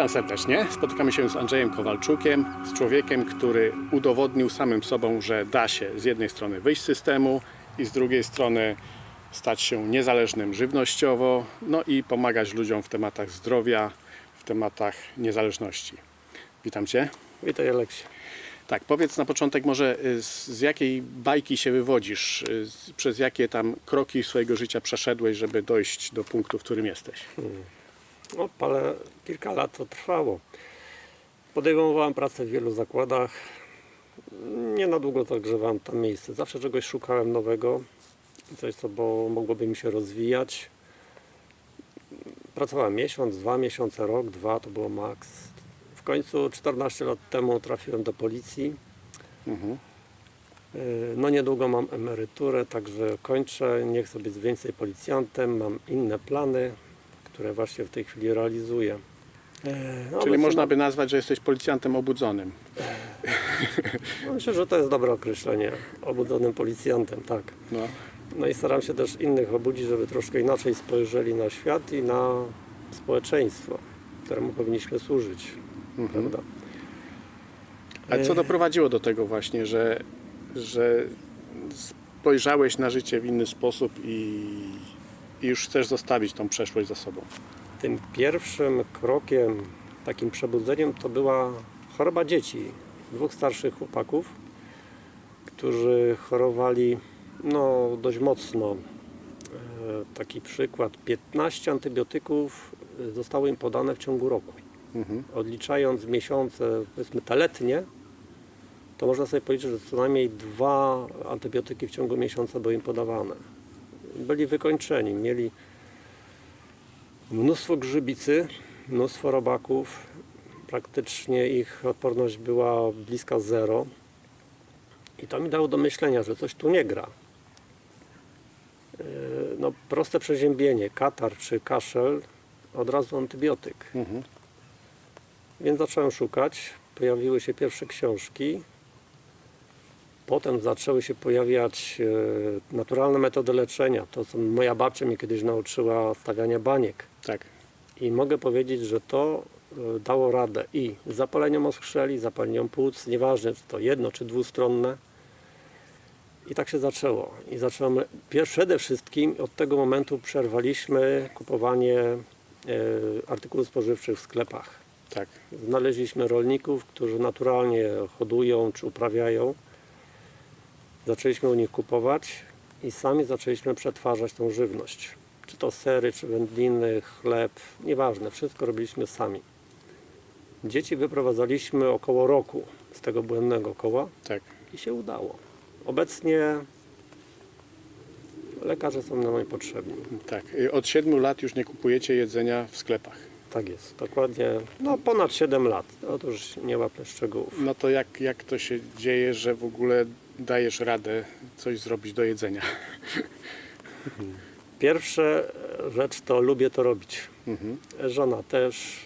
Witam serdecznie. Spotykamy się z Andrzejem Kowalczukiem, z człowiekiem, który udowodnił samym sobą, że da się z jednej strony wyjść z systemu i z drugiej strony stać się niezależnym żywnościowo, no i pomagać ludziom w tematach zdrowia, w tematach niezależności. Witam Cię. Witaj Aleksie. Tak, powiedz na początek może y, z, z jakiej bajki się wywodzisz, y, z, przez jakie tam kroki swojego życia przeszedłeś, żeby dojść do punktu, w którym jesteś. No, parę, kilka lat to trwało. Podejmowałem pracę w wielu zakładach. Nie na długo to grzewałem tam miejsce. Zawsze czegoś szukałem nowego. Coś, co bo mogłoby mi się rozwijać. Pracowałem miesiąc, dwa miesiące, rok, dwa to było maks. W końcu 14 lat temu trafiłem do policji. Mhm. Yy, No niedługo mam emeryturę, także kończę. Nie chcę być więcej policjantem. Mam inne plany, które właśnie w tej chwili realizuję. Yy, no, Czyli obecnie można by nazwać, że jesteś policjantem obudzonym. no, Myślę, że to jest dobre określenie. Obudzonym policjantem, tak. No. No i staram się też innych obudzić, żeby troszkę inaczej spojrzeli na świat i na społeczeństwo, któremu powinniśmy służyć. Mhm. Prawda? A co E, doprowadziło do tego właśnie, że, że spojrzałeś na życie w inny sposób i, i już chcesz zostawić tą przeszłość za sobą? Tym pierwszym krokiem, takim przebudzeniem to była choroba dzieci. Dwóch starszych chłopaków, którzy chorowali no, dość mocno. E, Taki przykład, 15 antybiotyków zostało im podane w ciągu roku. Mhm. Odliczając miesiące, powiedzmy te letnie, to można sobie policzyć, że co najmniej dwa antybiotyki w ciągu miesiąca były im podawane. Byli wykończeni, mieli mnóstwo grzybicy, mnóstwo robaków. Praktycznie ich odporność była bliska zero. I to mi dało do myślenia, że coś tu nie gra. Yy, No, proste przeziębienie, katar czy kaszel, od razu antybiotyk. Mhm. Więc zacząłem szukać. Pojawiły się pierwsze książki. Potem zaczęły się pojawiać e, naturalne metody leczenia. To, co moja babcia mnie kiedyś nauczyła stawiania baniek. Tak. I mogę powiedzieć, że to e, dało radę i zapaleniom oskrzeli, zapaleniom płuc, nieważne czy to jedno czy dwustronne. I tak się zaczęło. I zacząłem, przede wszystkim od tego momentu przerwaliśmy kupowanie e, artykułów spożywczych w sklepach. Tak. Znaleźliśmy rolników, którzy naturalnie hodują czy uprawiają. Zaczęliśmy u nich kupować i sami zaczęliśmy przetwarzać tą żywność. Czy to sery, czy wędliny, chleb, nieważne, wszystko robiliśmy sami. Dzieci wyprowadzaliśmy około roku z tego błędnego koła Tak. i się udało. Obecnie lekarze są nam potrzebni. Tak. Y, Od siedmiu lat już nie kupujecie jedzenia w sklepach. Tak jest, dokładnie. No ponad 7 lat. Otóż nie łapię szczegółów. No to jak, jak to się dzieje, że w ogóle dajesz radę coś zrobić do jedzenia? Pierwsza rzecz to lubię to robić. Mhm. Żona też,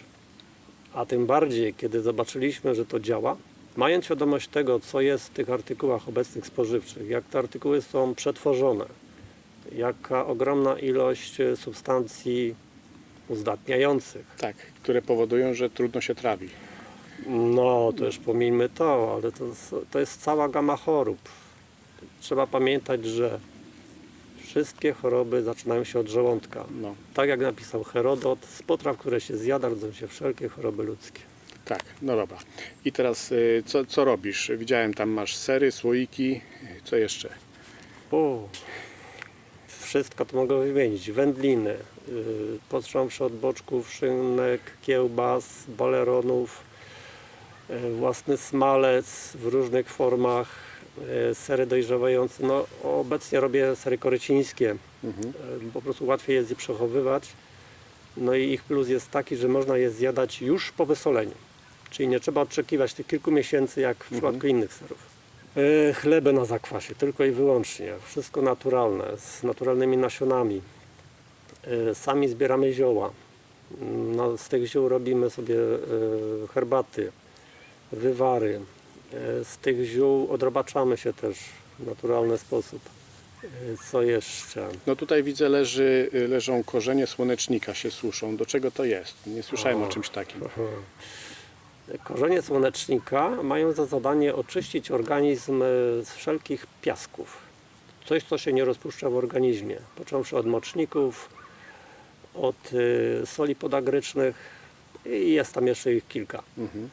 a tym bardziej, kiedy zobaczyliśmy, że to działa, mając świadomość tego, co jest w tych artykułach obecnych spożywczych, jak te artykuły są przetworzone, jaka ogromna ilość e, substancji uzdatniających. Tak. Które powodują, że trudno się trawi. No, to już pomijmy to, ale to, jest- to jest cała gama chorób. Trzeba pamiętać, że wszystkie choroby zaczynają się od żołądka. No. Tak jak napisał Herodot, z potraw, które się zjada, rodzą się wszelkie choroby ludzkie. Tak, no dobra. I teraz y, co, co robisz? Widziałem tam masz sery, słoiki, co jeszcze? O, wszystko to mogę wymienić. Wędliny, yy, począwszy od boczków, szynek, kiełbas, baleronów, własny smalec w różnych formach, yy, sery dojrzewające. No, obecnie robię sery korycińskie, Mhm. yy, po prostu łatwiej jest je przechowywać. No i ich plus jest taki, że można je zjadać już po wysoleniu. Czyli nie trzeba oczekiwać tych kilku miesięcy jak w przypadku innych serów. E, Chleby na zakwasie, tylko i wyłącznie. Wszystko naturalne, z naturalnymi nasionami. E, Sami zbieramy zioła. No, z tych ziół robimy sobie e, herbaty, wywary. E, Z tych ziół odrobaczamy się też w naturalny sposób. Y, Co jeszcze? No tutaj widzę leży, leżą korzenie słonecznika się suszą. Do czego to jest? Nie słyszałem o, O. czymś takim. Korzenie słonecznika mają za zadanie oczyścić organizm e, z wszelkich piasków. Coś, co się nie rozpuszcza w organizmie. Począwszy od moczników, od soli podagrycznych i jest tam jeszcze ich kilka. Mhm.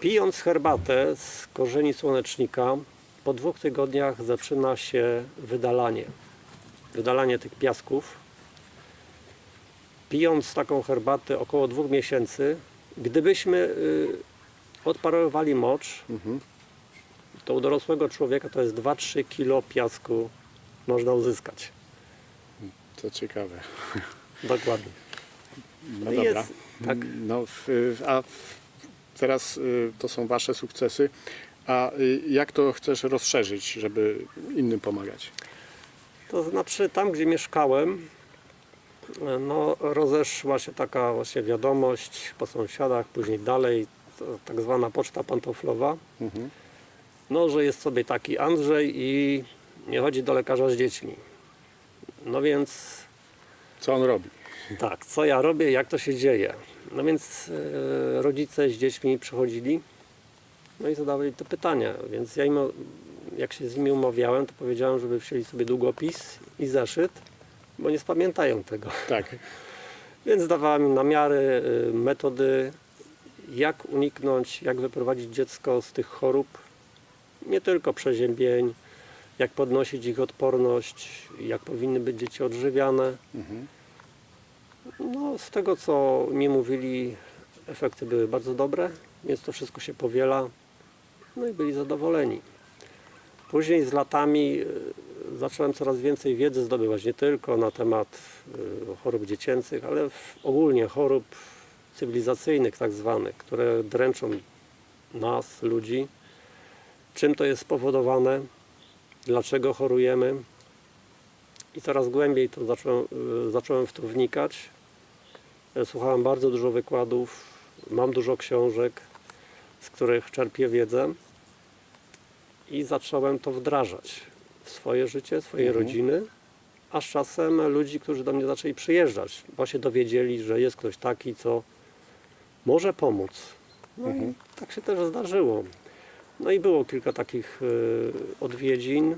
Pijąc herbatę z korzeni słonecznika, po dwóch tygodniach zaczyna się wydalanie. Wydalanie tych piasków. Pijąc taką herbatę około dwóch miesięcy, gdybyśmy y, odparowali mocz, Mhm. to u dorosłego człowieka to jest 2-3 kilo piasku można uzyskać. To ciekawe. Dokładnie. No I dobra. jest- tak. No, a teraz y, to są Wasze sukcesy. A y, jak to chcesz rozszerzyć, żeby innym pomagać? To znaczy tam, gdzie mieszkałem, no, rozeszła się taka właśnie wiadomość po sąsiadach, później dalej, tak zwana poczta pantoflowa, Mhm. no, że jest sobie taki Andrzej i nie chodzi do lekarza z dziećmi. No więc Co on robi? tak, co ja robię, jak to się dzieje? No więc e, rodzice z dziećmi przychodzili, no i zadawali te pytania, więc ja im, jak się z nimi umawiałem, to powiedziałem, żeby wzięli sobie długopis i zeszyt, bo nie spamiętają tego. Tak. Więc dawałem im namiary, y, metody, jak uniknąć, jak wyprowadzić dziecko z tych chorób, nie tylko przeziębień, jak podnosić ich odporność, jak powinny być dzieci odżywiane. Mhm. No, z tego co mi mówili, efekty były bardzo dobre, więc to wszystko się powiela. No i byli zadowoleni. Później z latami y, zacząłem coraz więcej wiedzy zdobywać, nie tylko na temat y, chorób dziecięcych, ale ogólnie chorób cywilizacyjnych tak zwanych, które dręczą nas, ludzi. Czym to jest spowodowane, dlaczego chorujemy. I coraz głębiej to zacząłem, zacząłem w to wnikać. Słuchałem bardzo dużo wykładów, mam dużo książek, z których czerpię wiedzę i zacząłem to wdrażać w swoje życie, swoje Mhm. rodziny, a z czasem ludzi, którzy do mnie zaczęli przyjeżdżać, bo się dowiedzieli, że jest ktoś taki, co może pomóc. No Mhm. i tak się też zdarzyło. No i było kilka takich y, odwiedzin. Y,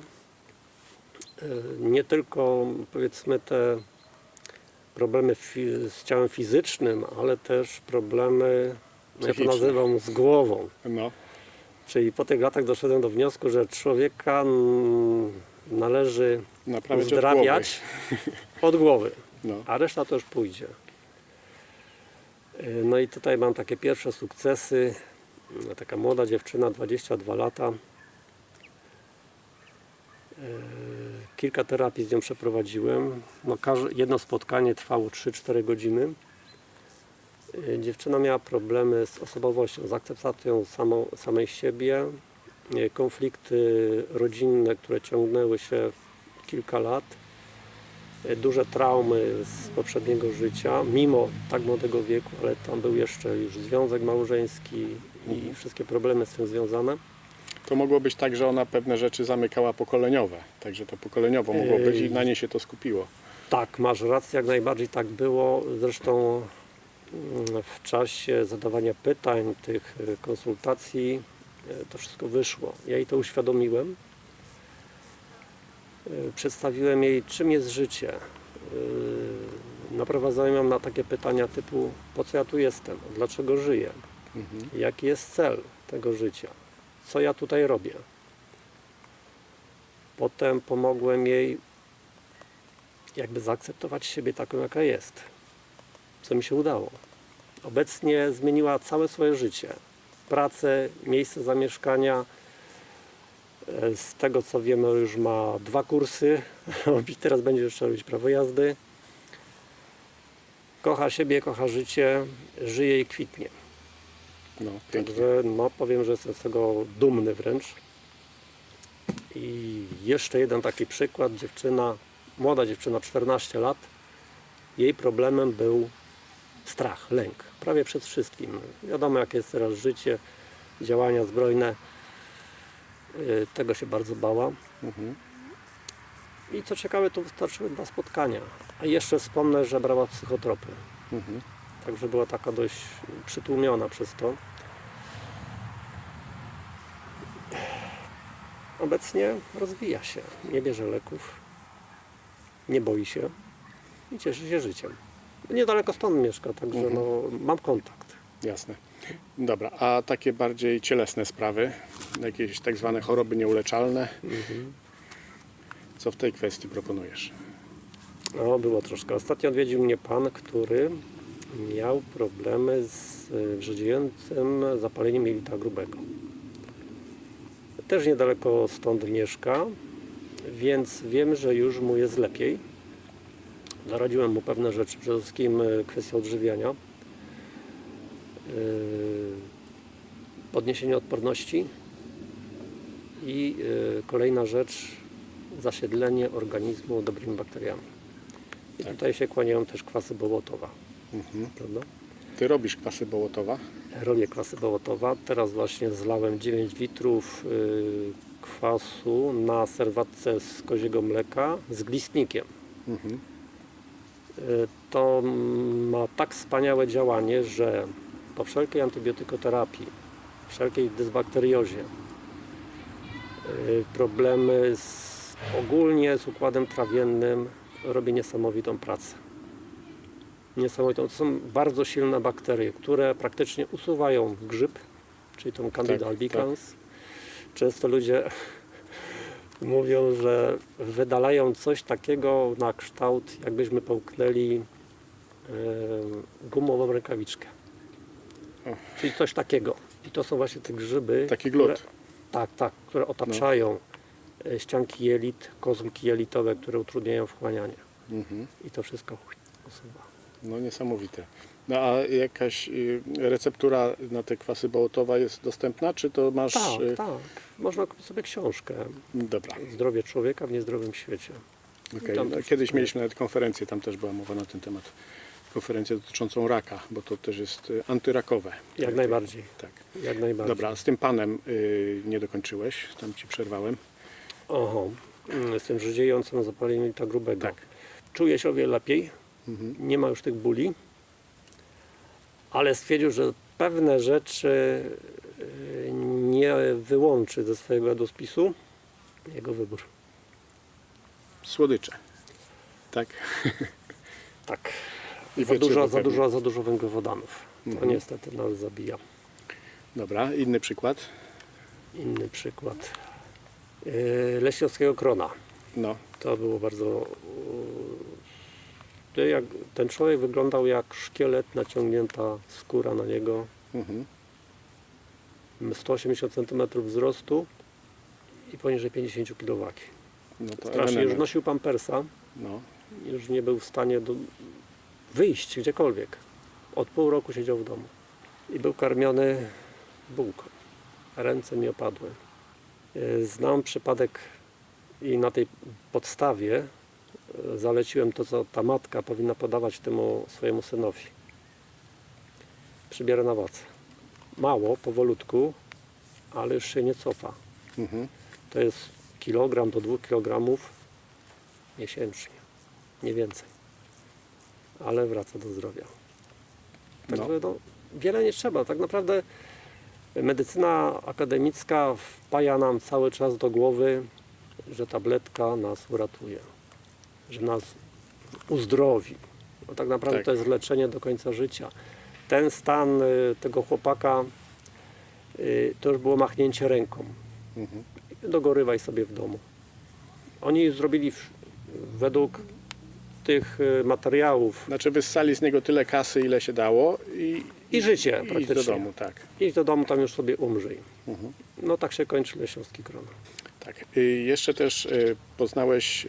nie tylko powiedzmy te problemy z ciałem fizycznym, ale też problemy, ja to Psychiczne. nazywam, z głową. No, Czyli po tych latach doszedłem do wniosku, że człowieka mm, należy naprawiać od uzdrawiać od głowy, głowy. No. a reszta to już pójdzie. Y, No i tutaj mam takie pierwsze sukcesy. Y, Taka młoda dziewczyna, 22 lata. Kilka terapii z nią przeprowadziłem. No, jedno spotkanie trwało 3-4 godziny. Y, Dziewczyna miała problemy z osobowością, z akceptacją samej siebie, y, konflikty rodzinne, które ciągnęły się kilka lat, y, duże traumy z poprzedniego życia, mimo tak młodego wieku, ale tam był jeszcze już związek małżeński i wszystkie problemy z tym związane. To mogło być tak, że ona pewne rzeczy zamykała pokoleniowe. Także to pokoleniowo mogło być i na nie się to skupiło. Tak, masz rację, jak najbardziej tak było. Zresztą mm, w czasie zadawania pytań, tych y, konsultacji, y, to wszystko wyszło. Ja jej to uświadomiłem. Y, Przedstawiłem jej, czym jest życie. Naprowadzałem ją na takie pytania typu, po co ja tu jestem, dlaczego żyję, Mhm. jaki jest cel tego życia, co ja tutaj robię. Potem pomogłem jej jakby zaakceptować siebie taką, jaka jest. Co mi się udało. Obecnie zmieniła całe swoje życie. Pracę, miejsce zamieszkania. E, Z tego co wiemy, już ma dwa kursy. Teraz będzie jeszcze robić prawo jazdy. Kocha siebie, kocha życie, żyje i kwitnie. No. Także no, powiem, że jestem z tego dumny wręcz. I jeszcze jeden taki przykład. Dziewczyna, młoda dziewczyna, 14 lat. Jej problemem był strach, lęk. Prawie przed wszystkim. Wiadomo, jakie jest teraz życie, działania zbrojne. Y, Tego się bardzo bała. Mhm. I co ciekawe, to wystarczyły dwa spotkania. A jeszcze wspomnę, że brała psychotropy. Mhm. Także była taka dość przytłumiona przez to. Obecnie rozwija się, nie bierze leków, nie boi się i cieszy się życiem. Niedaleko stąd mieszka, także Mhm. no, mam kontakt. Jasne. Dobra, a takie bardziej cielesne sprawy, jakieś tak zwane choroby nieuleczalne, Mhm. co w tej kwestii proponujesz? No, było troszkę. Ostatnio odwiedził mnie pan, który miał problemy z y, wrzodziejącym zapaleniem jelita grubego. Też niedaleko stąd mieszka, więc wiem, że już mu jest lepiej. Naradziłem mu pewne rzeczy, przede wszystkim y, kwestia odżywiania, y, podniesienie odporności i y, kolejna rzecz, zasiedlenie organizmu dobrymi bakteriami. I Tak. tutaj się kłaniają też kwasy bołotowa, Mhm. prawda? Ty robisz kwasy bołotowa? Robię kwasy bołotowa. Teraz właśnie zlałem 9 litrów y, kwasu na serwatce z koziego mleka z glistnikiem. Mhm. Y, To ma tak wspaniałe działanie, że po wszelkiej antybiotykoterapii, wszelkiej dysbakteriozie, y, problemy z, ogólnie z układem trawiennym robi niesamowitą pracę. Niesamowitą. To są bardzo silne bakterie, które praktycznie usuwają grzyb, czyli tą Candida Tak, albicans. Często ludzie mówią, że wydalają coś takiego na kształt, jakbyśmy połknęli e, gumową rękawiczkę. O. Czyli coś takiego. I to są właśnie te grzyby. Taki które- glut. tak, tak, które otaczają e, ścianki jelit, kozłki jelitowe, które utrudniają wchłanianie. Mhm. I to wszystko usuwa. No niesamowite. No a jakaś y, receptura na te kwasy bołotowe jest dostępna, czy to masz... Tak, y, tak. Można kupić sobie książkę Dobra, Zdrowie człowieka w niezdrowym świecie. Tam No, kiedyś mieliśmy nawet konferencję, tam też była mowa na ten temat. Konferencję dotyczącą raka, bo to też jest y, antyrakowe. Jak najbardziej. Tak. Jak najbardziej. Dobra, z tym panem y, nie dokończyłeś, tam ci przerwałem. Oho, mm, z tym rdziejącym zapaleniem jelita grubego. Tak. Czuje się o wiele lepiej, Mhm. nie ma już tych bóli, ale stwierdził, że pewne rzeczy y, nie wyłączy ze swojego jadłospisu. Jego wybór. Słodycze. Tak. Tak. I Za dużo, za dużo, za dużo węglowodanów. To Mhm. niestety nas zabija. Dobra, inny przykład. Inny przykład. Yy, Leśniowskiego krona. No, To było bardzo. Jak, ten człowiek wyglądał jak szkielet, naciągnięta skóra na niego. mhm. 180 cm wzrostu i poniżej 50 kg no Strasznie już nosił pampersa, No, już nie był w stanie do, wyjść gdziekolwiek. Od pół roku siedział w domu i był karmiony bułką. Ręce mi opadły. E, Znam przypadek i na tej podstawie zaleciłem to, co ta matka powinna podawać temu swojemu synowi. Przybiera na wadze. Mało, powolutku, ale już się nie cofa. mhm. To jest kilogram do 2 kilogramów miesięcznie, nie więcej. Ale wraca do zdrowia. Także no. wiele nie trzeba. Tak naprawdę medycyna akademicka wpaja nam cały czas do głowy, że tabletka nas uratuje, że nas uzdrowi. Bo tak naprawdę Tak. to jest leczenie do końca życia. Ten stan y, tego chłopaka y, to już było machnięcie ręką Mhm. dogorywaj sobie w domu. Oni zrobili według tych y, materiałów Znaczy wyssali z niego tyle kasy, ile się dało i, i życie i idź praktycznie. do domu, tak. Idź do domu, tam już sobie umrzyj. Mhm. No tak się kończy Leśniowski Kron. Tak. Jeszcze też poznałeś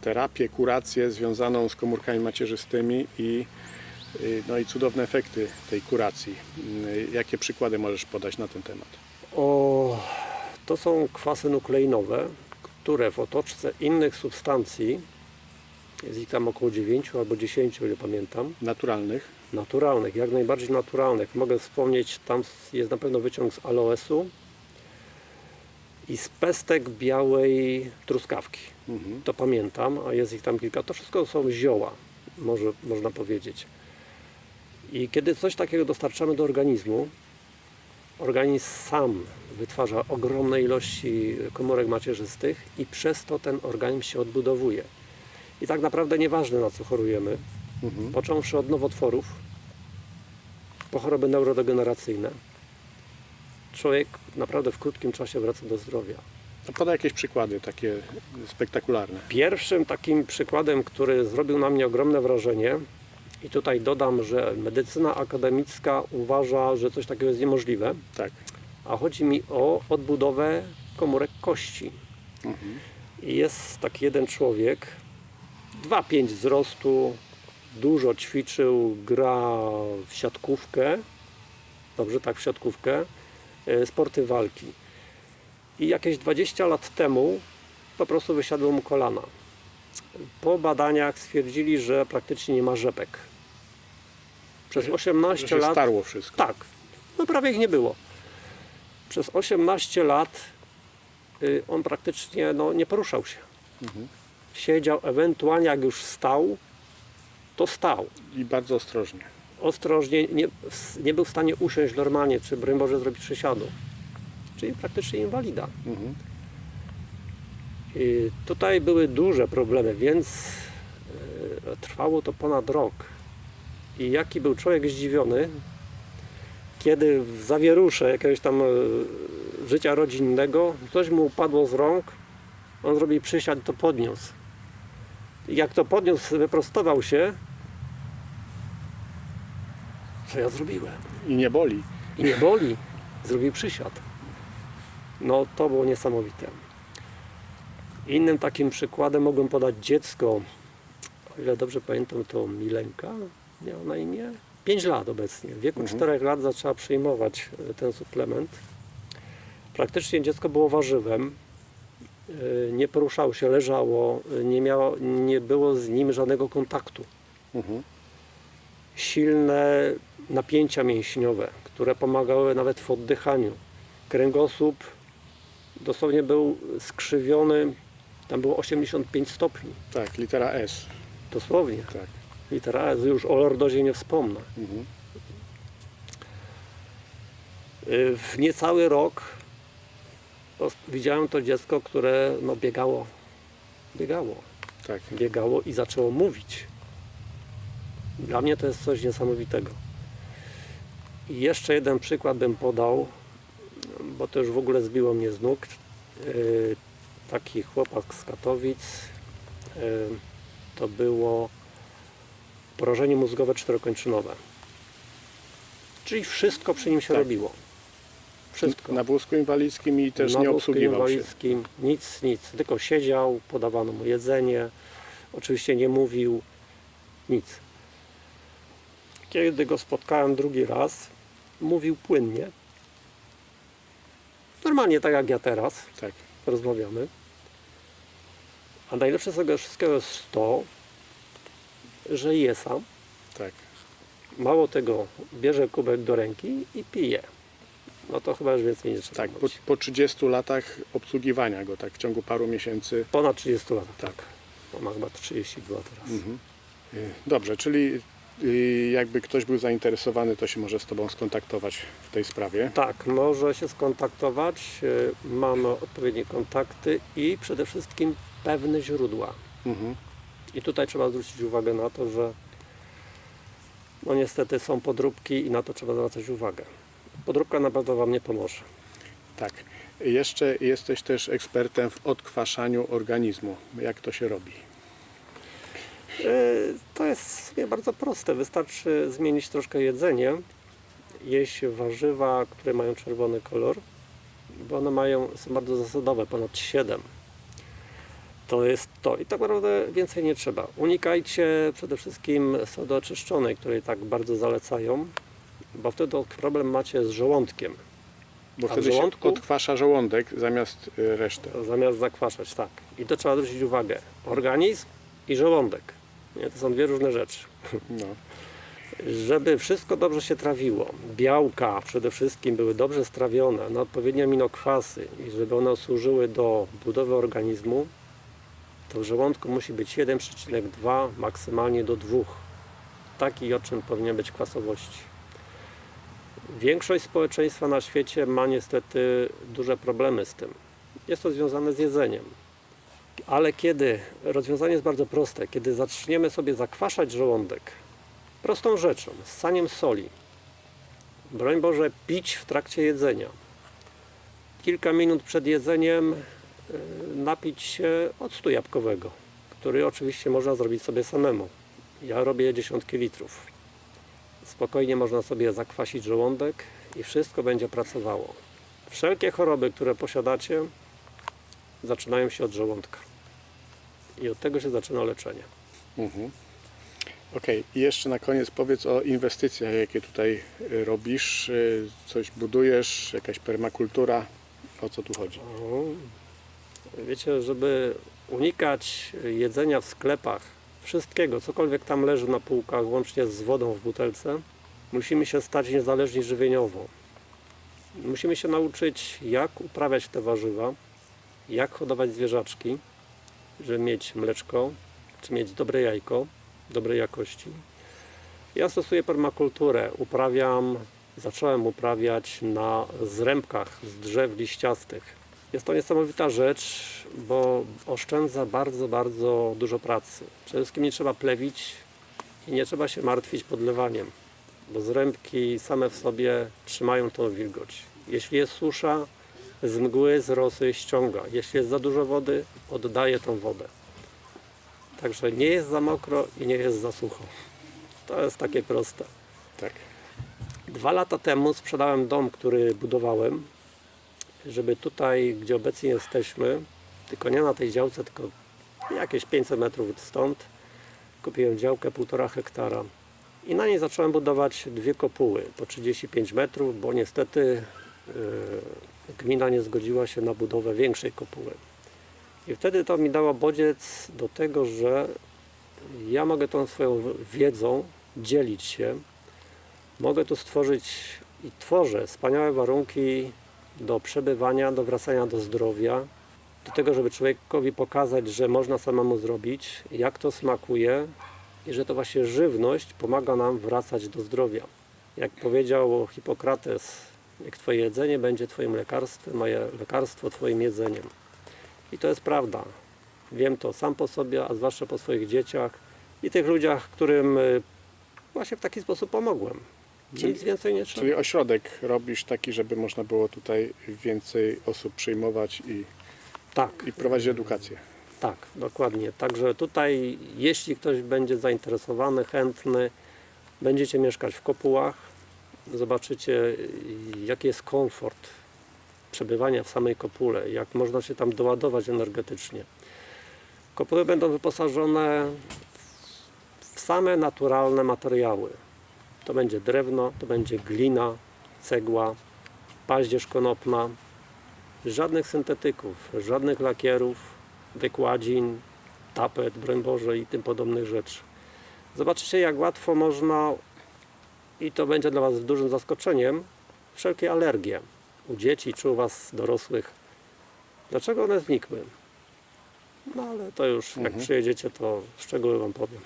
terapię, kurację związaną z komórkami macierzystymi i, y, no i cudowne efekty tej kuracji. Y, jakie przykłady możesz podać na ten temat? O, to są kwasy nukleinowe, które w otoczce innych substancji, jest ich tam około 9 albo 10, o ile pamiętam, Naturalnych? naturalnych, jak najbardziej naturalnych. Mogę wspomnieć, tam jest na pewno wyciąg z aloesu i z pestek białej truskawki. To pamiętam, a jest ich tam kilka. To wszystko są zioła, może, można powiedzieć. I kiedy coś takiego dostarczamy do organizmu, organizm sam wytwarza ogromne ilości komórek macierzystych i przez to ten organizm się odbudowuje. I tak naprawdę nieważne na co chorujemy, począwszy od nowotworów, po choroby neurodegeneracyjne, człowiek naprawdę w krótkim czasie wraca do zdrowia. No podaj jakieś przykłady takie spektakularne. Pierwszym takim przykładem, który zrobił na mnie ogromne wrażenie, i tutaj dodam, że medycyna akademicka uważa, że coś takiego jest niemożliwe, Tak. a chodzi mi o odbudowę komórek kości. I jest taki jeden człowiek, 2,5 wzrostu, dużo ćwiczył, gra w siatkówkę, dobrze tak, w siatkówkę, e, sporty walki. I jakieś 20 lat temu po prostu wysiadło mu kolana. Po badaniach stwierdzili, że praktycznie nie ma rzepek. Przez Że 18 się lat starło wszystko. tak, no prawie ich nie było. Przez 18 lat y, on praktycznie no, nie poruszał się. Siedział, ewentualnie jak już stał, to stał. I bardzo ostrożnie. Ostrożnie, nie, nie był w stanie usiąść normalnie, czy broń Boże zrobić przysiadu. Czyli praktycznie inwalida. Mhm. I tutaj były duże problemy, więc y, trwało to ponad rok. I jaki był człowiek zdziwiony, kiedy w zawierusze jakiegoś tam y, życia rodzinnego coś mu upadło z rąk, on zrobił przysiad i to podniósł. I jak to podniósł, wyprostował się, co ja zrobiłem? I nie boli. I nie boli. Zrobił przysiad. No to było niesamowite. Innym takim przykładem mogłem podać dziecko, o ile dobrze pamiętam, to Milenka miała na imię. 5 lat obecnie. W wieku 4 lat zaczęła przyjmować e, ten suplement. Praktycznie dziecko było warzywem. e, Nie poruszało się, leżało, e, nie, miało, nie było z nim żadnego kontaktu Mhm. silne napięcia mięśniowe, które pomagały nawet w oddychaniu. Kręgosłup dosłownie był skrzywiony, tam było 85 stopni, Tak, litera S. dosłownie. Tak. Litera S, już o lordozie nie wspomnę. Mhm. Y, W niecały rok widziałem to dziecko, które no, biegało, biegało, Tak. biegało i zaczęło mówić. Dla mnie to jest coś niesamowitego. I jeszcze jeden przykład bym podał, bo to już w ogóle zbiło mnie z nóg. Yy, Taki chłopak z Katowic, yy, to było porażenie mózgowe czterokończynowe. Czyli wszystko przy nim się Tak. robiło. Wszystko. Na wózku inwalidzkim i też Na nie obsługiwał się. inwalidzkim, Nic, nic. Tylko siedział, podawano mu jedzenie. Oczywiście nie mówił nic. Kiedy go spotkałem drugi raz, mówił płynnie. Normalnie tak jak ja teraz Tak. rozmawiamy. A najlepsze z tego wszystkiego jest to, że je sam. Tak. Mało tego, bierze kubek do ręki i pije. No to chyba już więcej nie trzeba Tak, po, po 30 latach obsługiwania go, tak w ciągu paru miesięcy. Ponad 30 lat. Tak. On ma chyba 32 teraz. Mhm. Y, Dobrze, czyli jakby ktoś był zainteresowany, to się może z Tobą skontaktować w tej sprawie. Tak, może się skontaktować. y, Mamy odpowiednie kontakty i przede wszystkim pewne źródła. Mhm. I tutaj trzeba zwrócić uwagę na to, że no niestety są podróbki i na to trzeba zwracać uwagę. Podróbka na pewno Wam nie pomoże. Tak. Jeszcze jesteś też ekspertem w odkwaszaniu organizmu. Jak to się robi? Y, To jest bardzo proste. Wystarczy zmienić troszkę jedzenie, jeść warzywa, które mają czerwony kolor, bo one mają, są bardzo zasadowe, ponad 7. To jest to. I tak naprawdę więcej nie trzeba. Unikajcie przede wszystkim sody oczyszczonej, której tak bardzo zalecają, bo wtedy problem macie z żołądkiem. Bo A wtedy żołądku? się odkwasza żołądek zamiast y, resztę. Zamiast zakwaszać, tak. I to trzeba zwrócić uwagę. Organizm i żołądek. Nie? To są dwie różne rzeczy. No. Żeby wszystko dobrze się trawiło, białka przede wszystkim były dobrze strawione na odpowiednie aminokwasy i żeby one służyły do budowy organizmu, to w żołądku musi być 1,2 maksymalnie do 2. Taki odczyn powinien być kwasowości. Większość społeczeństwa na świecie ma niestety duże problemy z tym. Jest to związane z jedzeniem. Ale kiedy, rozwiązanie jest bardzo proste, kiedy zaczniemy sobie zakwaszać żołądek prostą rzeczą, ssaniem soli, broń Boże, pić w trakcie jedzenia, kilka minut przed jedzeniem y, napić się octu jabłkowego, który oczywiście można zrobić sobie samemu. Ja robię dziesiątki litrów. Spokojnie można sobie zakwasić żołądek i wszystko będzie pracowało. Wszelkie choroby, które posiadacie, zaczynają się od żołądka. I od tego się zaczyna leczenie. Mhm. Okej, i jeszcze na koniec powiedz o inwestycjach, jakie tutaj y, robisz. Y, Coś budujesz, jakaś permakultura. O co tu chodzi? Wiecie, żeby unikać jedzenia w sklepach, wszystkiego, cokolwiek tam leży na półkach, łącznie z wodą w butelce, musimy się stać niezależni żywieniowo. Musimy się nauczyć, jak uprawiać te warzywa, jak hodować zwierzaczki, żeby mieć mleczko, czy mieć dobre jajko, dobrej jakości. Ja stosuję permakulturę. Uprawiam, zacząłem uprawiać na zrębkach z drzew liściastych. Jest to niesamowita rzecz, bo oszczędza bardzo, bardzo dużo pracy. Przede wszystkim nie trzeba plewić i nie trzeba się martwić podlewaniem, bo zrębki same w sobie trzymają tą wilgoć. Jeśli jest susza, z mgły, z rosy ściąga. Jeśli jest za dużo wody, oddaje tą wodę. Także nie jest za mokro i nie jest za sucho. To jest takie proste. Tak. Dwa lata temu sprzedałem dom, który budowałem, żeby tutaj, gdzie obecnie jesteśmy, tylko nie na tej działce, tylko jakieś 500 metrów stąd, kupiłem działkę 1,5 hektara i na niej zacząłem budować dwie kopuły po 35 metrów, bo niestety yy, gmina nie zgodziła się na budowę większej kopuły. I wtedy to mi dało bodziec do tego, że ja mogę tą swoją wiedzą dzielić się, mogę tu stworzyć i tworzę wspaniałe warunki do przebywania, do wracania do zdrowia, do tego, żeby człowiekowi pokazać, że można samemu zrobić, jak to smakuje i że to właśnie żywność pomaga nam wracać do zdrowia. Jak powiedział Hipokrates, jak Twoje jedzenie będzie Twoim lekarstwem, moje lekarstwo Twoim jedzeniem. I to jest prawda. Wiem to sam po sobie, a zwłaszcza po swoich dzieciach i tych ludziach, którym y, właśnie w taki sposób pomogłem. Czyli- Nic więcej nie trzeba. Czyli ośrodek robisz taki, żeby można było tutaj więcej osób przyjmować i, Tak, i prowadzić edukację. tak, dokładnie. Także tutaj, jeśli ktoś będzie zainteresowany, chętny, będziecie mieszkać w kopułach, zobaczycie, jaki jest komfort przebywania w samej kopule, jak można się tam doładować energetycznie. Kopuły będą wyposażone w same naturalne materiały. To będzie drewno, to będzie glina, cegła, paździerz konopna, żadnych syntetyków, żadnych lakierów, wykładzin, tapet, broń Boże i tym podobnych rzeczy. Zobaczycie jak łatwo można i to będzie dla Was dużym zaskoczeniem wszelkie alergie u dzieci czy u Was dorosłych. Dlaczego one znikły? No ale to już jak Mhm. przyjedziecie to szczegóły Wam powiem.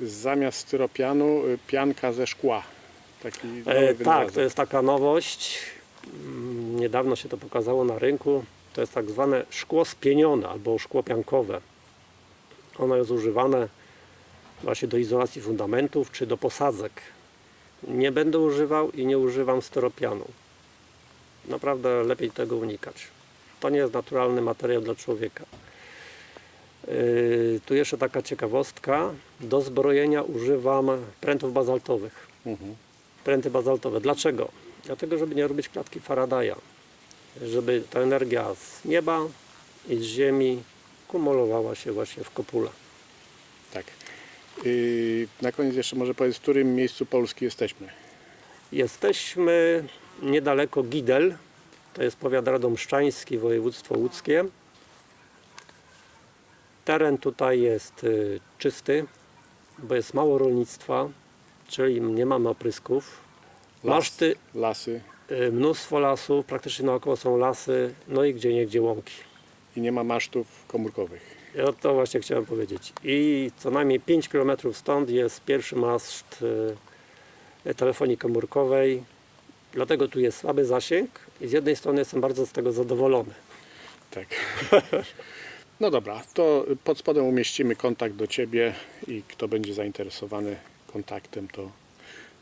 Zamiast styropianu y, pianka ze szkła. Taki E, tak, to jest taka nowość. Mm, Niedawno się to pokazało na rynku. To jest tak zwane szkło spienione albo szkło piankowe. Ono jest używane właśnie do izolacji fundamentów czy do posadzek. Nie będę używał i nie używam styropianu. Naprawdę lepiej tego unikać. To nie jest naturalny materiał dla człowieka. Yy, tu jeszcze taka ciekawostka. Do zbrojenia używam prętów bazaltowych Mhm. pręty bazaltowe. Dlaczego? Dlatego, żeby nie robić klatki Faradaya. Żeby ta energia z nieba i z ziemi kumulowała się właśnie w kopule. Tak. Y, na koniec jeszcze może powiedz, w którym miejscu Polski jesteśmy. Jesteśmy niedaleko Gidel, to jest powiat radomszczański, województwo łódzkie. Teren tutaj jest y, czysty, bo jest mało rolnictwa, czyli nie mamy oprysków. Maszty, Lasy. y, mnóstwo lasów, praktycznie naokoło są lasy, no i gdzie niegdzie łąki. i nie ma masztów komórkowych. Ja to właśnie chciałem powiedzieć. I co najmniej 5 km stąd jest pierwszy maszt e, telefonii komórkowej. Dlatego tu jest słaby zasięg i z jednej strony jestem bardzo z tego zadowolony. Tak. No dobra, to pod spodem umieścimy kontakt do Ciebie i kto będzie zainteresowany kontaktem, to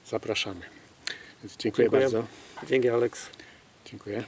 zapraszamy. Więc dziękuję, Dziękuję. bardzo. Dzięki Aleks. Dziękuję.